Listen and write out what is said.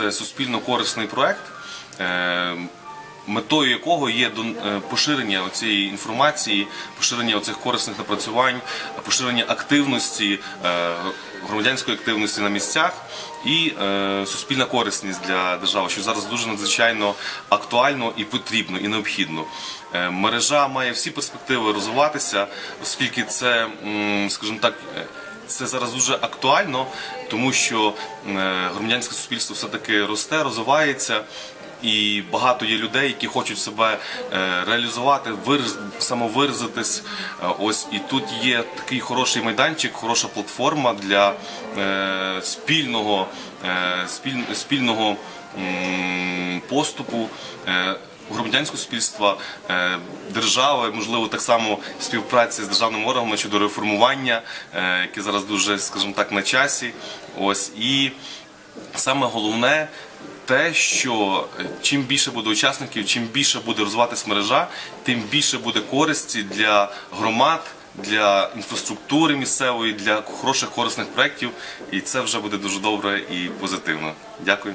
Це суспільно корисний проект, е, метою якого є е, поширення цієї інформації, поширення оцих корисних напрацювань, поширення активності, е, громадянської активності на місцях і суспільна корисність для держави, що зараз дуже надзвичайно актуально і потрібно, і необхідно. Мережа має всі перспективи розвиватися, оскільки це, скажімо так, це зараз дуже актуально, тому що е, громадянське суспільство все-таки росте, розвивається. І багато є людей, які хочуть себе е, реалізувати, вираз, самовиразитись. Е, Ось і тут є такий хороший майданчик, хороша платформа для спільного, спільного поступу. Громадянського суспільства, е, держави, можливо, так само співпраці з державними органами щодо реформування, е, яке зараз дуже, скажімо так, на часі. Ось і саме головне. Те, що е, чим більше буде учасників, чим більше буде розвиватись мережа, тим більше буде користі для громад, для інфраструктури місцевої, для хороших корисних проєктів, і це вже буде дуже добре і позитивно. Дякую.